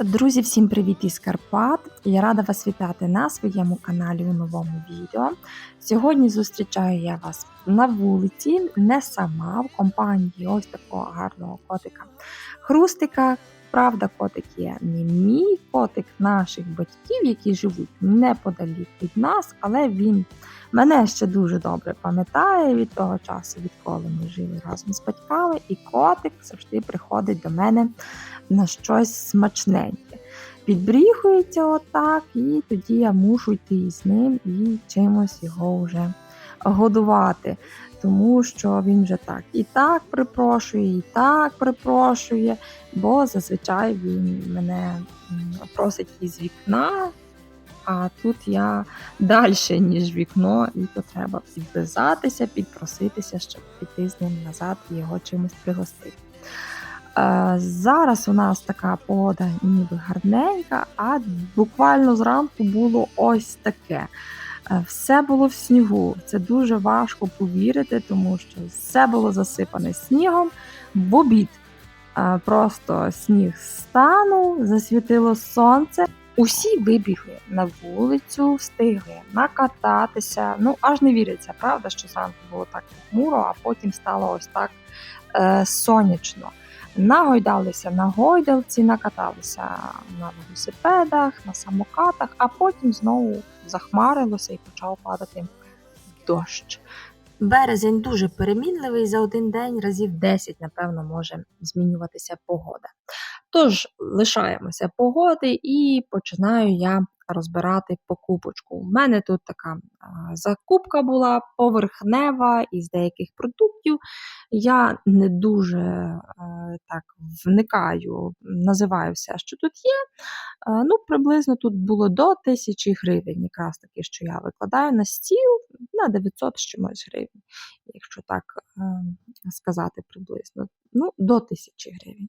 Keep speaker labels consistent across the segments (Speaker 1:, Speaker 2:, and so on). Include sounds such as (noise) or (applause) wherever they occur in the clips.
Speaker 1: Друзі, всім привіт із Карпат! Я рада вас вітати на своєму каналі у новому відео. Сьогодні зустрічаю я вас на вулиці, не сама в компанії ось такого гарного котика. Хрустика. Правда, котик є не мій котик наших батьків, які живуть неподалік від нас, але він мене ще дуже добре пам'ятає від того часу, відколи ми жили разом з батьками, і котик завжди приходить до мене на щось смачненьке. Підбріхується отак, і тоді я мушу йти з ним і чимось його вже годувати. Тому що він вже так і так припрошує, і так припрошує, бо зазвичай він мене просить із вікна, а тут я далі, ніж вікно, і то треба підв'язатися, підпроситися, щоб піти з ним назад і його чимось пригостити. Е, Зараз у нас така погода ніби гарненька, а буквально зранку було ось таке. Е, Все було в снігу. Це дуже важко повірити, тому що все було засипане снігом. В обід е, просто сніг станув, засвітило сонце. Усі вибігли на вулицю, встигли накататися. Ну аж не віриться, правда, що зранку було так хмуро, а потім стало ось так е, сонячно нагойдалися на гойдалці, накаталися на велосипедах, на самокатах, а потім знову захмарилося і почав падати дощ. Березень дуже перемінливий за один день, разів 10, напевно, може змінюватися погода. Тож лишаємося погоди і починаю я розбирати покупочку. У мене тут така закупка була поверхнева із деяких продуктів. Я не дуже так вникаю, називаю все, що тут є. Ну, приблизно тут було до тисячі гривень, якраз таки, що я викладаю на стіл на 900 чимось гривень, якщо так е, сказати приблизно. Ну, до тисячі гривень.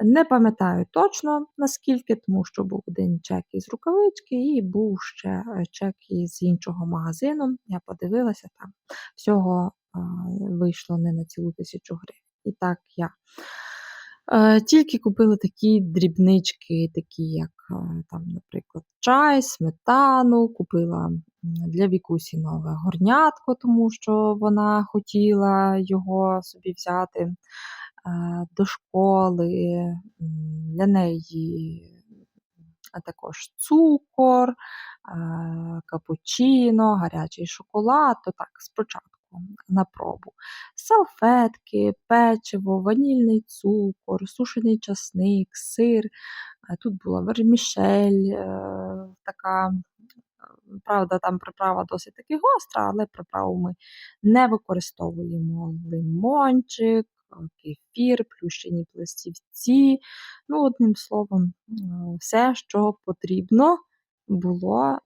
Speaker 1: Не пам'ятаю точно наскільки, тому що був один чек із рукавички, і був ще е, чек із іншого магазину. Я подивилася там всього е, вийшло не на цілу тисячу гривень. І так я е, тільки купила такі дрібнички, такі як там, наприклад, чай, сметану, купила для Вікусі нове горнятко, тому що вона хотіла його собі взяти до школи. Для неї а також цукор, капучино, гарячий шоколад, то так, спочатку на пробу. Салфетки, печиво, ванільний цукор, сушений часник, сир. Тут була вермішель, е, така, правда, там приправа досить таки гостра, але приправу ми не використовуємо. Лимончик, кефір, плющені пластівці. Ну, одним словом, е, все, що потрібно було,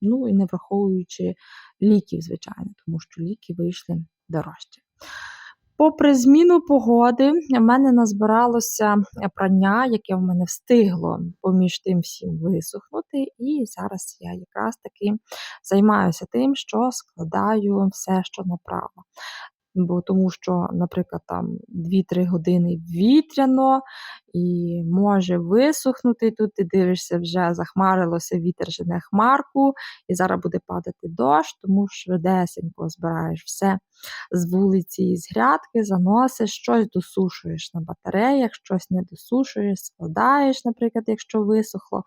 Speaker 1: ну і не враховуючи ліків, звичайно, тому що ліки вийшли дорожче. Попри зміну погоди, в мене назбиралося прання, яке в мене встигло поміж тим всім висохнути, і зараз я якраз таки займаюся тим, що складаю все, що направо. Бо тому що, наприклад, там 2-3 години вітряно і може висохнути. Тут ти дивишся, вже захмарилося, вітер жене хмарку, і зараз буде падати дощ, тому швидесенько збираєш все з вулиці з грядки, заносиш, щось досушуєш на батареях, щось не досушуєш, складаєш, наприклад, якщо висохло.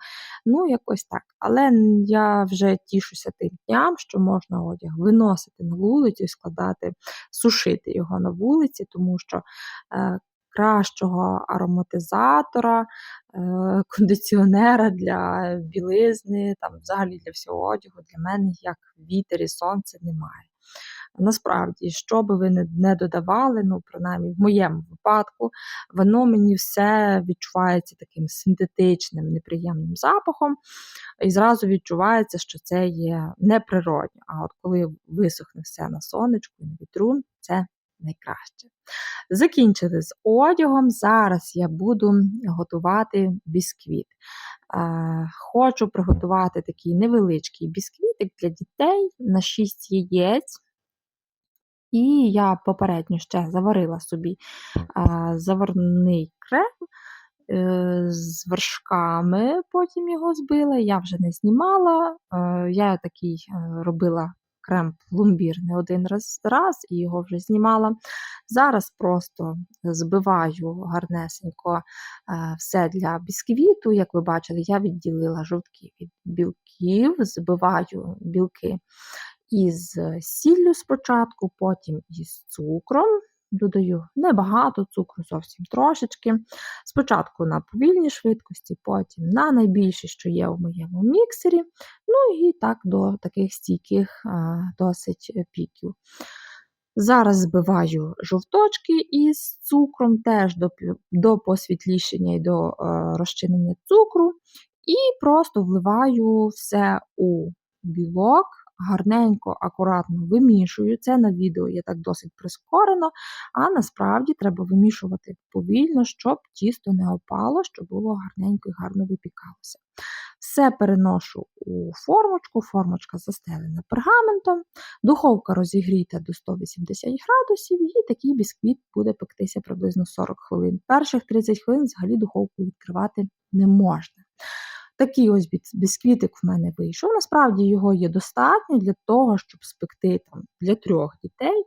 Speaker 1: Ну, якось так. Але я вже тішуся тим дням, що можна одяг виносити на вулицю і складати, сушити його на вулиці, тому що е, кращого ароматизатора, е, (laughs) кондиціонера для білизни, там взагалі для всього одягу для мене як вітер і сонце немає. Насправді, що би ви не, додавали, ну, принаймні в моєму випадку, воно мені все відчувається таким синтетичним, неприємним запахом, і зразу відчувається, що це є неприродньо. А от коли висохне все на сонечку на вітру, це найкраще. Закінчили з одягом. Зараз я буду готувати бісквіт. Хочу приготувати такий невеличкий бісквітик для дітей на 6 яєць. І я попередньо ще заварила собі заварний крем е, з вершками, потім його збила. Я вже не знімала. Е, Я такий е, робила крем пломбір не один раз, раз і його вже знімала. Зараз просто збиваю гарнесенько е, все для бісквіту. Як ви бачили, я відділила жовтки від білків, збиваю білки із сіллю спочатку, потім із цукром. Додаю небагато цукру, зовсім трошечки. Спочатку на повільній швидкості, потім на найбільшій, що є в моєму міксері. Ну і так до таких стійких а, досить е, піків. Зараз збиваю жовточки із цукром, теж до, до посвітлішення і до е, розчинення цукру. І просто вливаю все у білок, гарненько, акуратно вимішую. Це на відео є так досить прискорено, а насправді треба вимішувати повільно, щоб тісто не опало, щоб було гарненько і гарно випікалося. Все переношу у формочку, формочка застелена пергаментом, духовка розігріта до 180 градусів, і такий бісквіт буде пектися приблизно 40 хвилин. Перших 30 хвилин взагалі духовку відкривати не можна. Такий ось біс- бісквітик в мене вийшов. Насправді його є достатньо для того, щоб спекти там для трьох дітей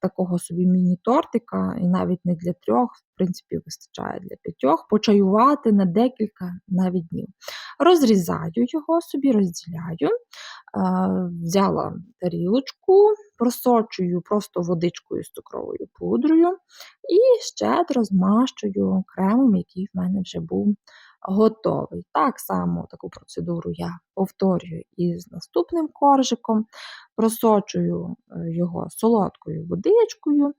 Speaker 1: такого собі міні-тортика, і навіть не для трьох, в принципі, вистачає для п'ятьох, почаювати на декілька навіть днів. Розрізаю його собі, розділяю, е, взяла тарілочку, просочую просто водичкою з цукровою пудрою і щедро змащую кремом, який в мене вже був готовий. Так само таку процедуру я повторюю і з наступним коржиком, просочую е, його солодкою водичкою,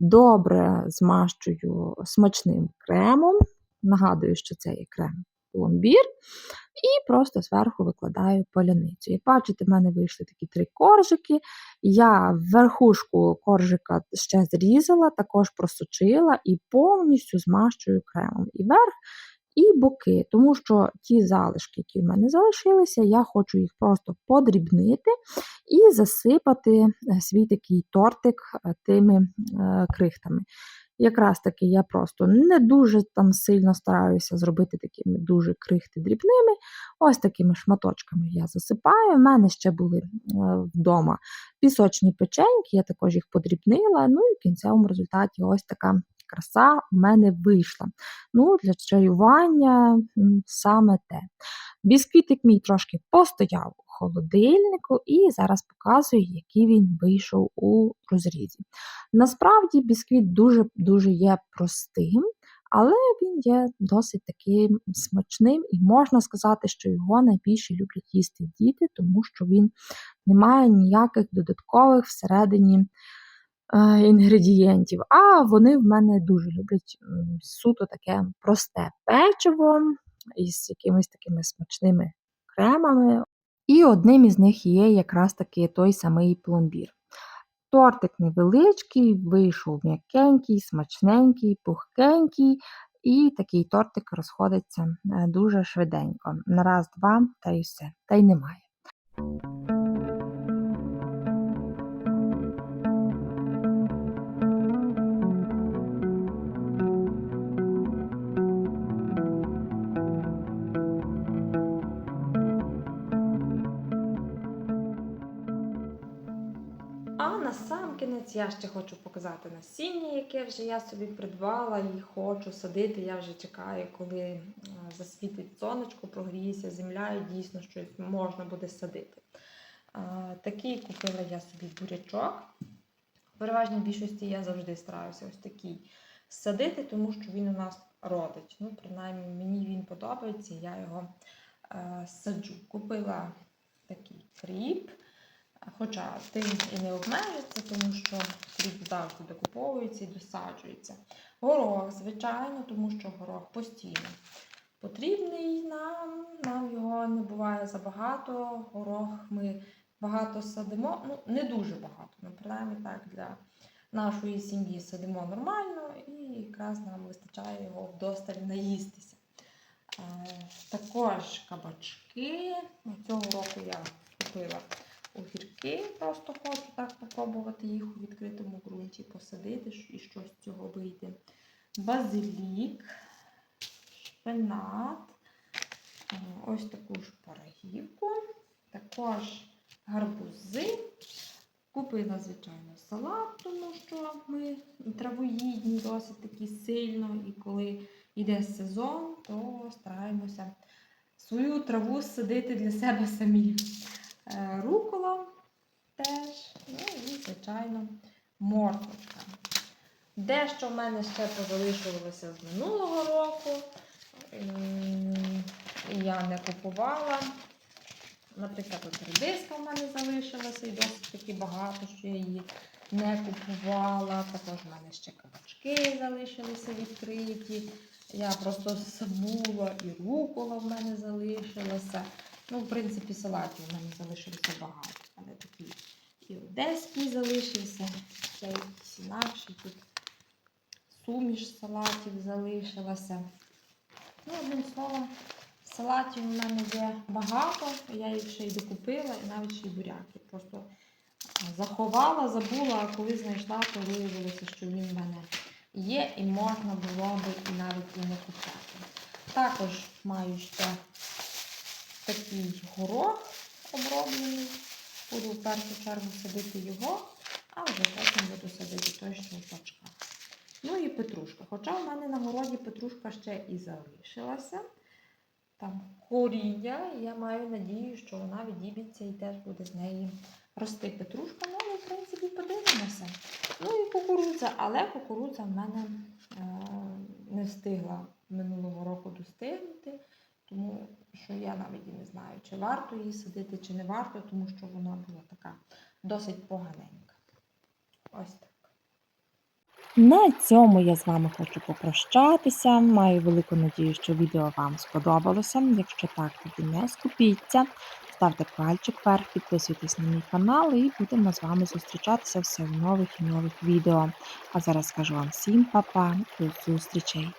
Speaker 1: добре змащую смачним кремом. Нагадую, що це є крем пломбір, і просто зверху викладаю поляницю. Як бачите, в мене вийшли такі три коржики. Я верхушку коржика ще зрізала, також просочила і повністю змащую кремом. І верх, і боки, тому що ті залишки, які в мене залишилися, я хочу їх просто подрібнити і засипати е, свій такий тортик е, тими е, крихтами. Якраз таки я просто не дуже там сильно стараюся зробити такими дуже крихти дрібними. Ось такими шматочками я засипаю. У мене ще були вдома пісочні печеньки, я також їх подрібнила. Ну і в кінцевому результаті ось така краса в мене вийшла. Ну, для чаювання саме те. Бісквітик мій трошки постояв у холодильнику, і зараз показую, який він вийшов у розрізі. Насправді бісквіт дуже-дуже є простим, але він є досить таким смачним, і можна сказати, що його найбільше люблять їсти діти, тому що він не має ніяких додаткових всередині інгредієнтів. А вони в мене дуже люблять суто таке просте печиво із якимись такими смачними кремами. І одним із них є якраз таки той самий пломбір. Тортик невеличкий, вийшов м'якенький, смачненький, пухкенький, і такий тортик розходиться е, дуже швиденько. На раз, два, та й все, та й немає. Кінець я ще хочу показати насіння, яке вже я собі придбала і хочу садити. Я вже чекаю, коли е, засвітить сонечко, прогріється земля і дійсно щось можна буде садити. Такий купила я собі бурячок. В переважній більшості я завжди стараюся ось такий садити, тому що він у нас родить. Ну, принаймні, мені він подобається, я його е, саджу. Купила такий кріп. Хоча тим і не обмежиться, тому що кріп завжди докуповується і досаджується. Горох, звичайно, тому що горох постійно потрібний нам. Нам його не буває забагато. Горох ми багато садимо. Ну, не дуже багато. Ну, принаймні так для нашої сім'ї садимо нормально і якраз нам вистачає його вдосталь наїстися. Е, також кабачки. Цього року я купила огірки. Просто хочу так спробувати їх у відкритому ґрунті посадити і що з цього вийде. Базилік, шпинат, ось таку ж парагівку, також гарбузи. Купила, звичайно, салат, тому що ми травоїдні досить таки сильно, і коли йде сезон, то стараємося свою траву садити для себе самі. Е, Рукола теж, ну і, звичайно, морквочка. Дещо в мене ще позалишувалося з минулого року. Я не купувала. Наприклад, редиска в мене залишилася і досить таки багато, що я її не купувала. Також в мене ще кабачки залишилися відкриті. Я просто забула і рукола в мене залишилася. Ну, в принципі, салатів в мене залишилося багато. Але такі і одеський залишився, ще якийсь інакший тут суміш салатів залишилася. Ну, одним словом, салатів у мене є багато, я їх ще й докупила, і навіть ще й буряки. Просто заховала, забула, а коли знайшла, то виявилося, що він в мене є і можна було би і навіть і не купляти. Також маю ще такий горох оброблений. Буду в першу чергу садити його, а вже потім буду садити той, що в пачках. Ну і петрушка. Хоча в мене на городі петрушка ще і залишилася. Там коріння, і я маю надію, що вона відіб'ється і теж буде з неї рости петрушка. Ну, але, в принципі, подивимося. Ну і кукурудза, але кукурудза в мене е, не встигла минулого року достигнути. Тому що я навіть і не знаю, чи варто її садити, чи не варто, тому що вона була така досить поганенька. Ось так.
Speaker 2: На цьому я з вами хочу попрощатися. Маю велику надію, що відео вам сподобалося. Якщо так, тоді не скупіться. Ставте пальчик вверх, підписуйтесь на мій канал і будемо з вами зустрічатися все в нових і нових відео. А зараз скажу вам всім па-па, до зустрічей!